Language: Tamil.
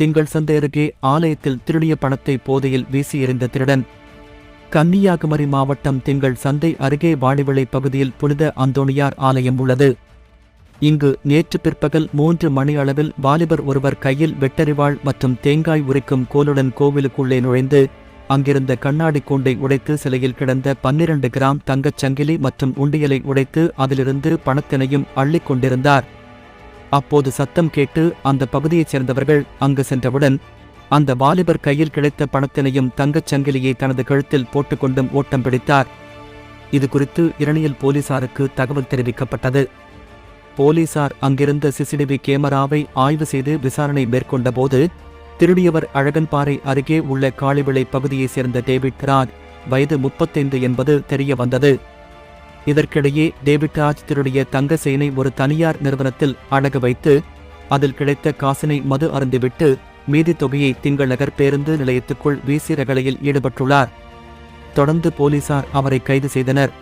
திங்கள் சந்தை அருகே ஆலயத்தில் திருடிய பணத்தை போதையில் வீசி எறிந்த திருடன். கன்னியாகுமரி மாவட்டம் திங்கள் சந்தை அருகே வாடிவிளை பகுதியில் புனித அந்தோணியார் ஆலயம் உள்ளது. இங்கு நேற்று பிற்பகல் மூன்று மணி அளவில் வாலிபர் ஒருவர் கையில் வெட்டரிவாள் மற்றும் தேங்காய் உரிக்கும் கோலுடன் கோவிலுக்குள்ளே நுழைந்து அங்கிருந்த கண்ணாடி கூண்டை உடைத்து சிலையில் கிடந்த பன்னிரண்டு கிராம் தங்கச் சங்கிலி மற்றும் உண்டியலை உடைத்து அதிலிருந்து பணத்தினையும் அள்ளிக் கொண்டிருந்தார். அப்போது சத்தம் கேட்டு அந்த பகுதியைச் சேர்ந்தவர்கள் அங்கு சென்றவுடன் அந்த வாலிபர் கையில் கிடைத்த பணத்தினையும் தங்கச் சங்கிலியை தனது கழுத்தில் போட்டுக்கொண்டும் ஓட்டம் பிடித்தார். இது குறித்து இரணியல் போலீசாருக்கு தகவல் தெரிவிக்கப்பட்டது. போலீசார் அங்கிருந்த சிசிடிவி கேமராவை ஆய்வு செய்து விசாரணை மேற்கொண்டபோது திருடியவர் அழகன்பாறை அருகே உள்ள காளிவிளை பகுதியைச் சேர்ந்த டேவிட் ராஜ் வயது முப்பத்தைந்து என்பது தெரிய வந்தது இதற்கிடையே டேவிட் ராஜ் திருடைய தங்க சேனை ஒரு தனியார் நிறுவனத்தில் அடகு வைத்து அதில் கிடைத்த காசினை மது அருந்திவிட்டு மீதி தொகையை திங்கள் நகர் பேருந்து நிலையத்துக்குள் வீசி ரகளையில் ஈடுபட்டுள்ளார். தொடர்ந்து போலீசார் அவரை கைது செய்தனர்.